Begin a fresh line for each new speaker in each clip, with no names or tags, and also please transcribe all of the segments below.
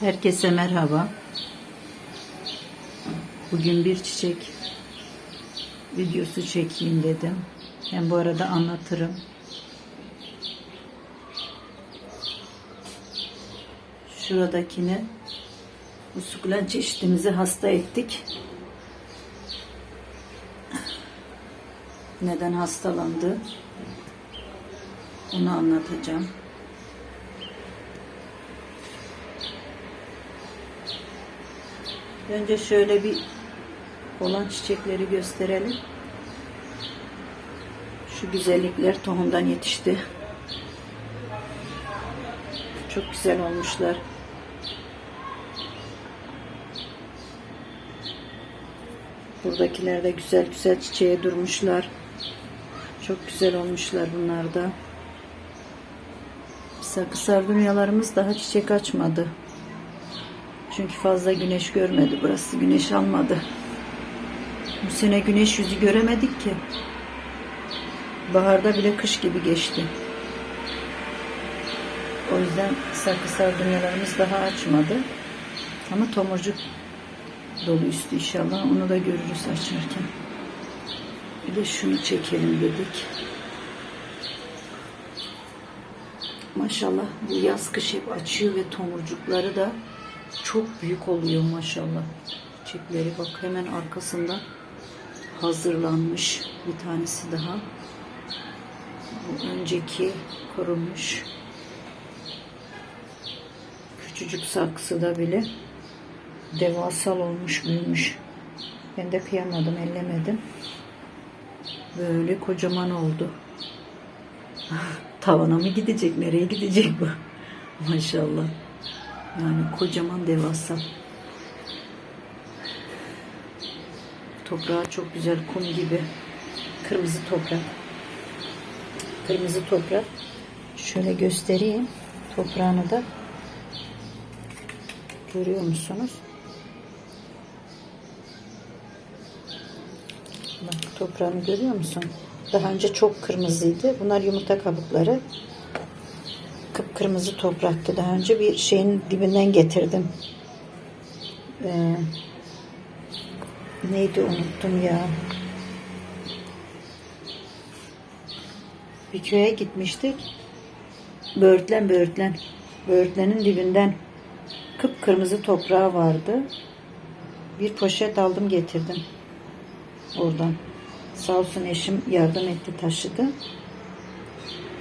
Herkese merhaba. Bugün bir çiçek videosu çekeyim dedim. Hem bu arada anlatırım. Şuradakini bu sukulen çeşitimizi hasta ettik. Neden hastalandı? Onu anlatacağım. Önce şöyle bir olan çiçekleri gösterelim. Şu güzellikler tohumdan yetişti. Çok güzel olmuşlar. Buradakiler de güzel güzel çiçeğe durmuşlar. Çok güzel olmuşlar bunlar da. Sakı sardunyalarımız daha çiçek açmadı. Çünkü fazla güneş görmedi. Burası güneş almadı. Bu sene güneş yüzü göremedik ki. Baharda bile kış gibi geçti. O yüzden sakı sardunyalarımız daha açmadı. Ama tomurcuk dolu üstü inşallah. Onu da görürüz açarken. Bir de şunu çekelim dedik. Maşallah bu yaz kış hep açıyor ve tomurcukları da çok büyük oluyor maşallah. Çiçekleri bak hemen arkasında hazırlanmış bir tanesi daha. Bu önceki kurumuş. Küçücük saksıda bile devasal olmuş büyümüş. Ben de kıyamadım ellemedim. Böyle kocaman oldu. Tavana mı gidecek? Nereye gidecek bu? Maşallah. Yani kocaman devasa. Toprağı çok güzel kum gibi. Kırmızı toprak. Kırmızı toprak. Şöyle göstereyim toprağını da. Görüyor musunuz? Bak toprağını görüyor musun? Daha önce çok kırmızıydı. Bunlar yumurta kabukları. Kıpkırmızı topraktı. Daha önce bir şeyin dibinden getirdim. Ee, neydi unuttum ya. Bir köye gitmiştik. Böğürtlen böğürtlen. Böğürtlenin dibinden kıpkırmızı toprağı vardı. Bir poşet aldım getirdim. Oradan. Sağ olsun eşim yardım etti taşıdı.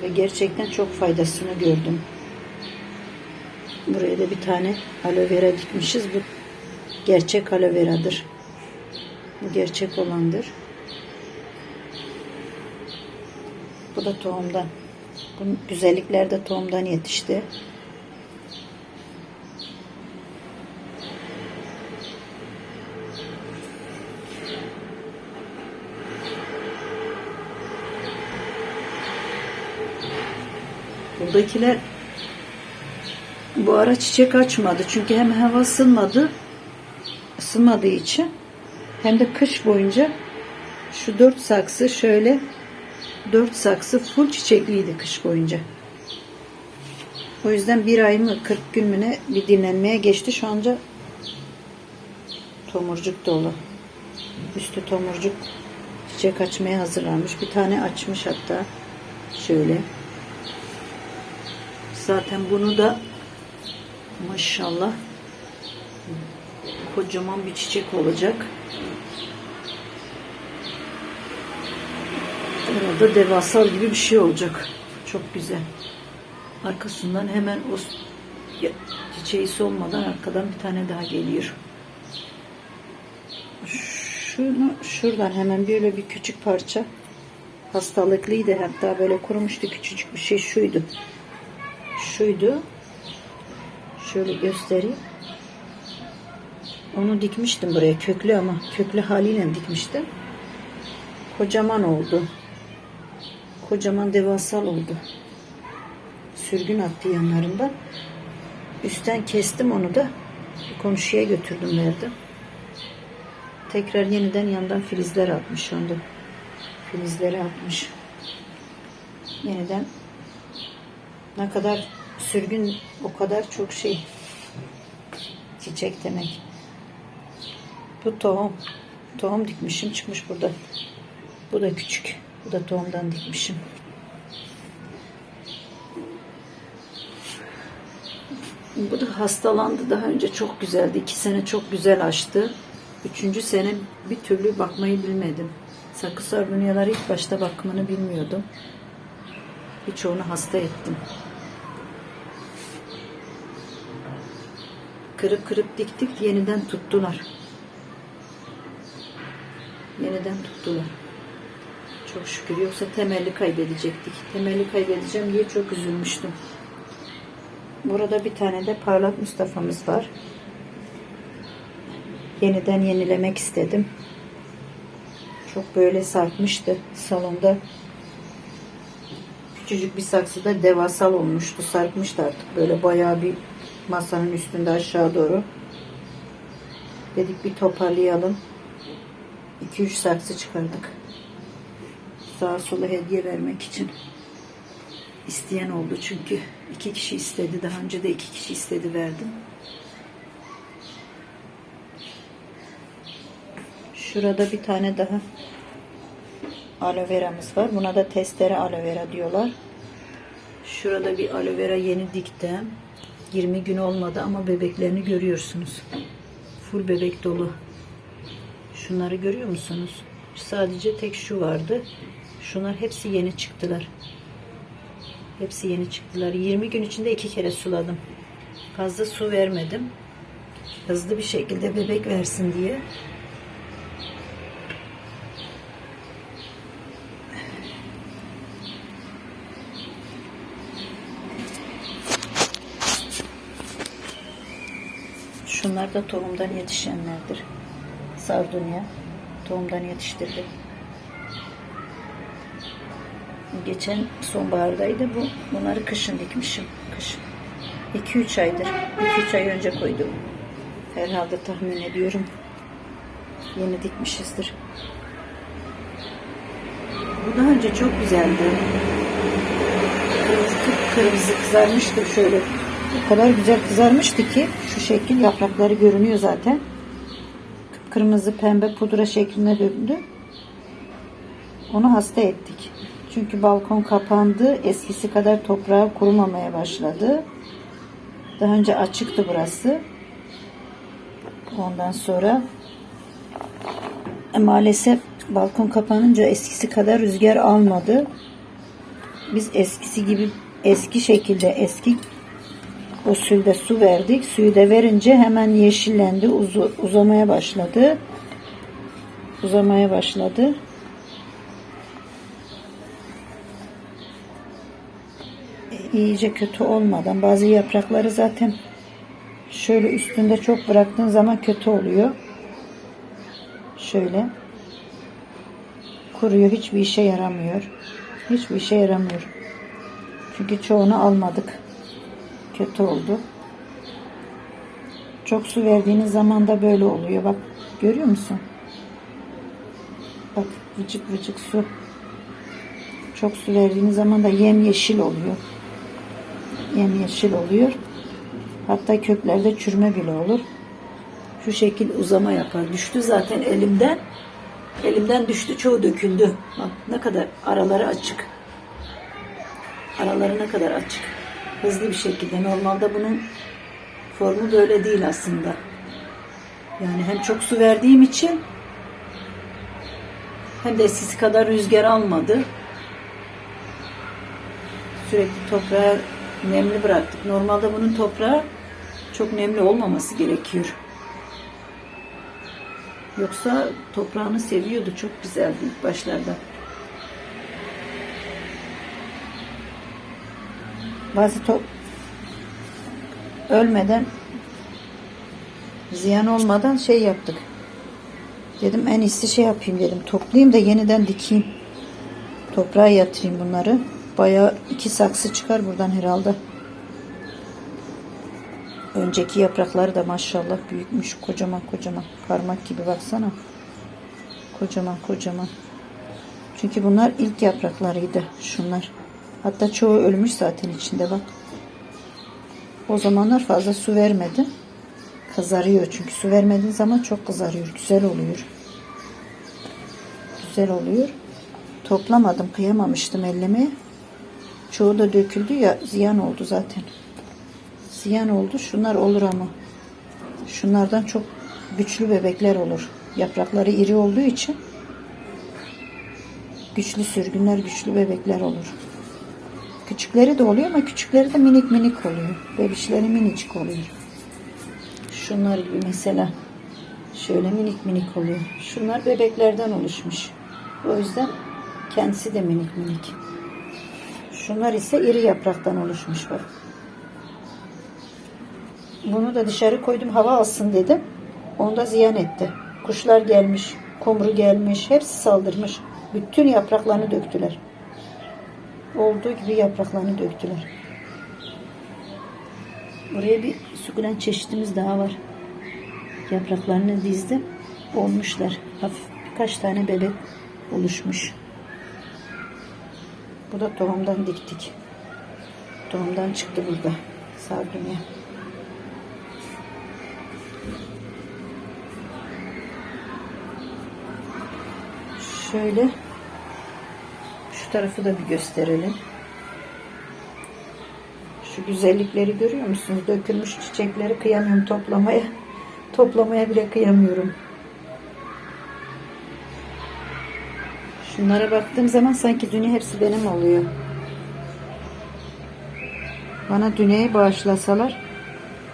Ve gerçekten çok faydasını gördüm. Buraya da bir tane aloe vera dikmişiz. Bu gerçek aloe veradır. Bu gerçek olandır. Bu da tohumdan. Bu güzellikler de tohumdan yetişti. Buradakiler bu ara çiçek açmadı. Çünkü hem hava ısınmadı, ısınmadığı için hem de kış boyunca şu dört saksı şöyle dört saksı full çiçekliydi kış boyunca. O yüzden bir ay mı 40 gün mü ne bir dinlenmeye geçti. Şu anca tomurcuk dolu. Üstü tomurcuk çiçek açmaya hazırlanmış. Bir tane açmış hatta. Şöyle. Zaten bunu da maşallah kocaman bir çiçek olacak. Herhalde devasal gibi bir şey olacak. Çok güzel. Arkasından hemen o çiçeği solmadan arkadan bir tane daha geliyor. Şunu şuradan hemen böyle bir küçük parça hastalıklıydı hatta böyle kurumuştu küçücük bir şey şuydu şuydu. Şöyle göstereyim. Onu dikmiştim buraya köklü ama köklü haliyle dikmiştim. Kocaman oldu. Kocaman devasal oldu. Sürgün attı yanlarında. Üstten kestim onu da. Komşuya götürdüm verdim. Tekrar yeniden yandan filizler atmış onda. Filizleri atmış. Yeniden ne kadar sürgün o kadar çok şey Çiçek demek. Bu tohum. Tohum dikmişim çıkmış burada. Bu da küçük. Bu da tohumdan dikmişim. Bu da hastalandı. Daha önce çok güzeldi. İki sene çok güzel açtı. Üçüncü sene bir türlü bakmayı bilmedim. Sakız sardunyaları ilk başta bakımını bilmiyordum. Birçoğunu hasta ettim. Kırıp kırıp diktik yeniden tuttular. Yeniden tuttular. Çok şükür. Yoksa temelli kaybedecektik. Temelli kaybedeceğim diye çok üzülmüştüm. Burada bir tane de parlak Mustafa'mız var. Yeniden yenilemek istedim. Çok böyle sarkmıştı salonda. Küçücük bir saksıda devasal olmuştu. Sarkmıştı artık böyle bayağı bir masanın üstünde aşağı doğru. Dedik bir toparlayalım. 2-3 saksı çıkardık. Sağa sola hediye vermek için. İsteyen oldu çünkü. iki kişi istedi. Daha önce de iki kişi istedi verdim. Şurada bir tane daha aloe veramız var. Buna da testere aloe vera diyorlar. Şurada bir aloe vera yeni diktim. 20 gün olmadı ama bebeklerini görüyorsunuz. Full bebek dolu. Şunları görüyor musunuz? Sadece tek şu vardı. Şunlar hepsi yeni çıktılar. Hepsi yeni çıktılar. 20 gün içinde iki kere suladım. Fazla su vermedim. Hızlı bir şekilde bebek versin diye. Şunlar da tohumdan yetişenlerdir. Sardunya. Tohumdan yetiştirdim. Geçen sonbahardaydı bu. Bunları kışın dikmişim. Kışın. 2-3 aydır. 2-3 ay önce koydum. Herhalde tahmin ediyorum. Yeni dikmişizdir. Bu daha önce çok güzeldi. Kırmızı, kırmızı kızarmıştı şöyle. O kadar güzel kızarmıştı ki şu şekil yaprakları görünüyor zaten. Kırmızı pembe pudra şekline döndü. Onu hasta ettik. Çünkü balkon kapandı. Eskisi kadar toprağı kurumamaya başladı. Daha önce açıktı burası. Ondan sonra e, maalesef balkon kapanınca eskisi kadar rüzgar almadı. Biz eskisi gibi eski şekilde eski usulde su verdik. Suyu da verince hemen yeşillendi. Uzu, uzamaya başladı. Uzamaya başladı. İyice kötü olmadan bazı yaprakları zaten şöyle üstünde çok bıraktığın zaman kötü oluyor. Şöyle kuruyor. Hiçbir işe yaramıyor. Hiçbir işe yaramıyor. Çünkü çoğunu almadık kötü oldu. Çok su verdiğiniz zaman da böyle oluyor. Bak görüyor musun? Bak vıcık vıcık su. Çok su verdiğiniz zaman da yem yeşil oluyor. Yem yeşil oluyor. Hatta köklerde çürüme bile olur. Şu şekil uzama yapar. Düştü zaten elimden. Elimden düştü çoğu döküldü. Bak ne kadar araları açık. Araları ne kadar açık hızlı bir şekilde. Normalde bunun formu da öyle değil aslında. Yani hem çok su verdiğim için hem de eskisi kadar rüzgar almadı. Sürekli toprağı nemli bıraktık. Normalde bunun toprağı çok nemli olmaması gerekiyor. Yoksa toprağını seviyordu. Çok güzeldi ilk başlarda. Bazı ölmeden ziyan olmadan şey yaptık. Dedim en iyisi şey yapayım dedim. Toplayayım da yeniden dikeyim. Toprağa yatırayım bunları. Bayağı iki saksı çıkar buradan herhalde. Önceki yaprakları da maşallah büyükmüş. Kocaman kocaman. Parmak gibi baksana. Kocaman kocaman. Çünkü bunlar ilk yapraklarıydı. Şunlar. Hatta çoğu ölmüş zaten içinde bak. O zamanlar fazla su vermedim. Kızarıyor çünkü su vermediğin zaman çok kızarıyor. Güzel oluyor. Güzel oluyor. Toplamadım, kıyamamıştım ellemeye. Çoğu da döküldü ya ziyan oldu zaten. Ziyan oldu. Şunlar olur ama. Şunlardan çok güçlü bebekler olur. Yaprakları iri olduğu için güçlü sürgünler, güçlü bebekler olur. Küçükleri de oluyor ama küçükleri de minik minik oluyor. Bebişleri minicik oluyor. Şunlar gibi mesela şöyle minik minik oluyor. Şunlar bebeklerden oluşmuş. O yüzden kendisi de minik minik. Şunlar ise iri yapraktan oluşmuş bak. Bunu da dışarı koydum hava alsın dedim. Onu da ziyan etti. Kuşlar gelmiş, kumru gelmiş, hepsi saldırmış. Bütün yapraklarını döktüler. Olduğu gibi yapraklarını döktüler. Buraya bir sukulen çeşitimiz daha var. Yapraklarını dizdim. Olmuşlar. Hafif birkaç tane bebek oluşmuş. Bu da tohumdan diktik. Tohumdan çıktı burada. Sardunya. Şöyle tarafı da bir gösterelim. Şu güzellikleri görüyor musunuz? Dökülmüş çiçekleri kıyamıyorum toplamaya. Toplamaya bile kıyamıyorum. Şunlara baktığım zaman sanki dünya hepsi benim oluyor. Bana dünyayı bağışlasalar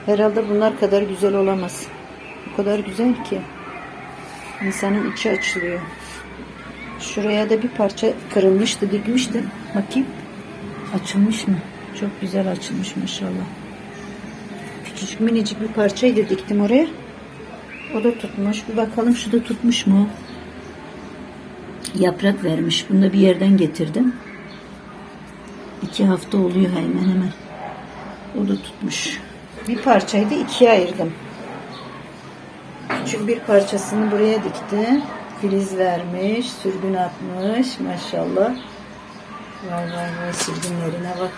herhalde bunlar kadar güzel olamaz. O kadar güzel ki insanın içi açılıyor. Şuraya da bir parça kırılmıştı, dikmiştim. Bakayım. Açılmış mı? Çok güzel açılmış maşallah. Küçücük minicik bir parçaydı diktim oraya. O da tutmuş. Bir bakalım şu da tutmuş mu? Yaprak vermiş. Bunu da bir yerden getirdim. İki hafta oluyor hemen hemen. O da tutmuş. Bir parçaydı ikiye ayırdım. Küçük bir parçasını buraya diktim. Filiz vermiş, sürgün atmış maşallah. Vay vay vay sürgünlerine bak.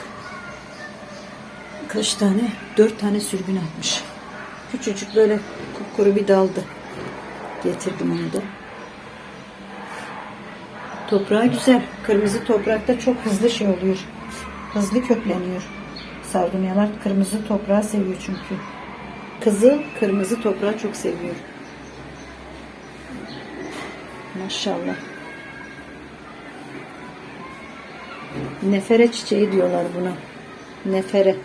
Kaç tane? Dört tane sürgün atmış. Küçücük böyle kupkuru bir daldı. Getirdim onu da. Toprağı güzel. Kırmızı toprakta çok hızlı şey oluyor. Hızlı kökleniyor. Sardunyalar kırmızı toprağı seviyor çünkü. Kızıl kırmızı toprağı çok seviyor. Maşallah. Nefere çiçeği diyorlar buna. Nefere.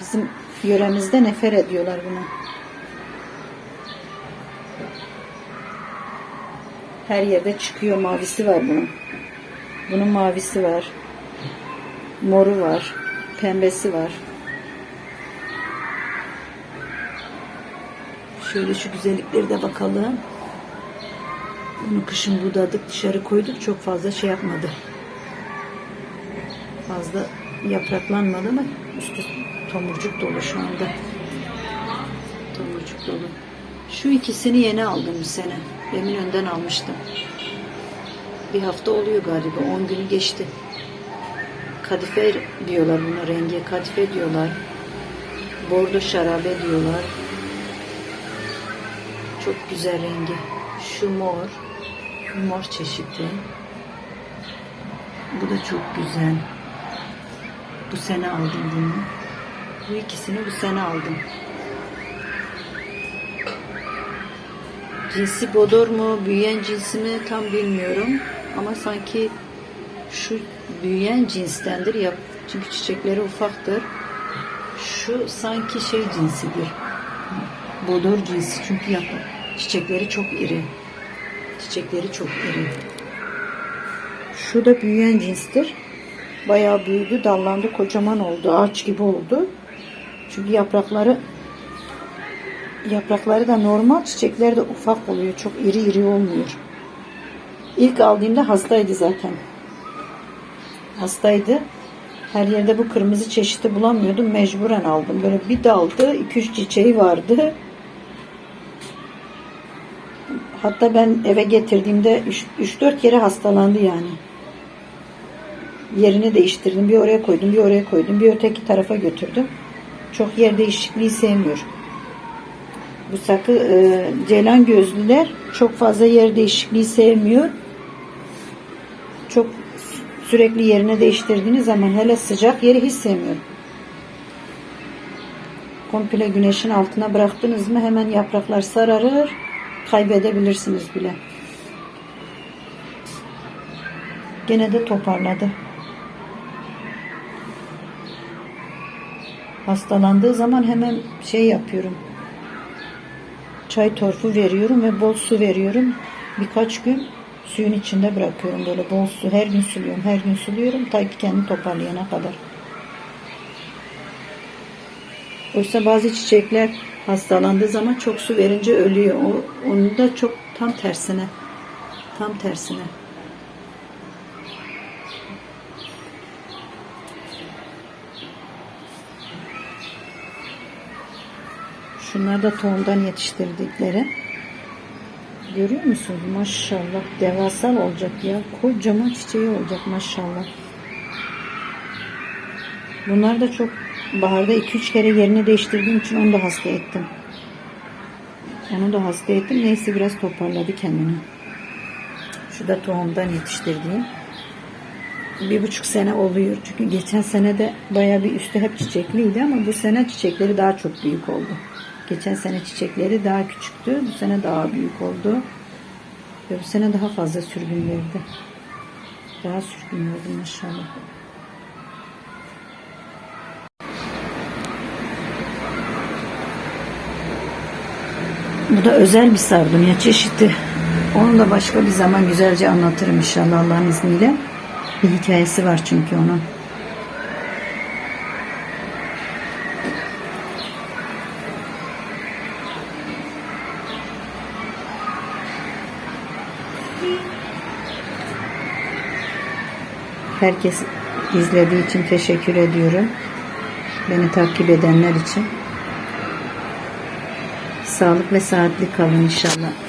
Bizim yöremizde nefere diyorlar buna. Her yerde çıkıyor. Mavisi var bunun. Bunun mavisi var. Moru var. Pembesi var. Şöyle şu güzellikleri de bakalım. Bunu kışın budadık dışarı koyduk çok fazla şey yapmadı. Fazla yapraklanmadı ama üstü tomurcuk dolu şu anda. Tomurcuk dolu. Şu ikisini yeni aldım bu sene. Demin önden almıştım. Bir hafta oluyor galiba. 10 günü geçti. Kadife diyorlar buna rengi. Kadife diyorlar. Bordo şarabe diyorlar. Çok güzel rengi. Şu mor. Mor çeşidi. Bu da çok güzel. Bu sene aldım bunu. Bu ikisini bu sene aldım. Cinsi bodor mu, büyüyen cinsi mi tam bilmiyorum. Ama sanki şu büyüyen cinstendir ya. Çünkü çiçekleri ufaktır. Şu sanki şey cinsidir. Bodor cinsi çünkü yapı. Çiçekleri çok iri. Çiçekleri çok iri. Şu da büyüyen cinstir. Bayağı büyüdü, dallandı, kocaman oldu, ağaç gibi oldu. Çünkü yaprakları yaprakları da normal, çiçekleri de ufak oluyor. Çok iri iri olmuyor. İlk aldığımda hastaydı zaten. Hastaydı. Her yerde bu kırmızı çeşidi bulamıyordum. Mecburen aldım. Böyle bir daldı. 2-3 çiçeği vardı. Hatta ben eve getirdiğimde 3-4 kere hastalandı yani. Yerini değiştirdim. Bir oraya koydum, bir oraya koydum. Bir öteki tarafa götürdüm. Çok yer değişikliği sevmiyor. Bu sakı e, ceylan gözlüler çok fazla yer değişikliği sevmiyor. Çok sü- sürekli yerine değiştirdiğiniz zaman hele sıcak yeri hiç sevmiyor. Komple güneşin altına bıraktınız mı hemen yapraklar sararır. Kaybedebilirsiniz bile. Gene de toparladı. Hastalandığı zaman hemen şey yapıyorum. Çay torfu veriyorum ve bol su veriyorum. Birkaç gün suyun içinde bırakıyorum böyle bol su. Her gün suluyorum, her gün suluyorum ta ki kendini toparlayana kadar. Oysa bazı çiçekler hastalandığı zaman çok su verince ölüyor. O, onun da çok tam tersine. Tam tersine. Şunlar da tohumdan yetiştirdikleri. Görüyor musunuz? Maşallah devasal olacak ya. Kocaman çiçeği olacak maşallah. Bunlar da çok baharda 2-3 kere yerini değiştirdiğim için onu da hasta ettim. Onu da hasta ettim. Neyse biraz toparladı kendini. Şu da tohumdan yetiştirdiğim. Bir buçuk sene oluyor. Çünkü geçen sene de baya bir üstü hep çiçekliydi ama bu sene çiçekleri daha çok büyük oldu. Geçen sene çiçekleri daha küçüktü. Bu sene daha büyük oldu. Ve bu sene daha fazla sürgün verdi. Daha sürgün verdi maşallah. Bu da özel bir sardunya çeşidi. Onu da başka bir zaman güzelce anlatırım inşallah Allah'ın izniyle. Bir hikayesi var çünkü onun. Herkes izlediği için teşekkür ediyorum. Beni takip edenler için. Sağlık ve saatli kalın inşallah.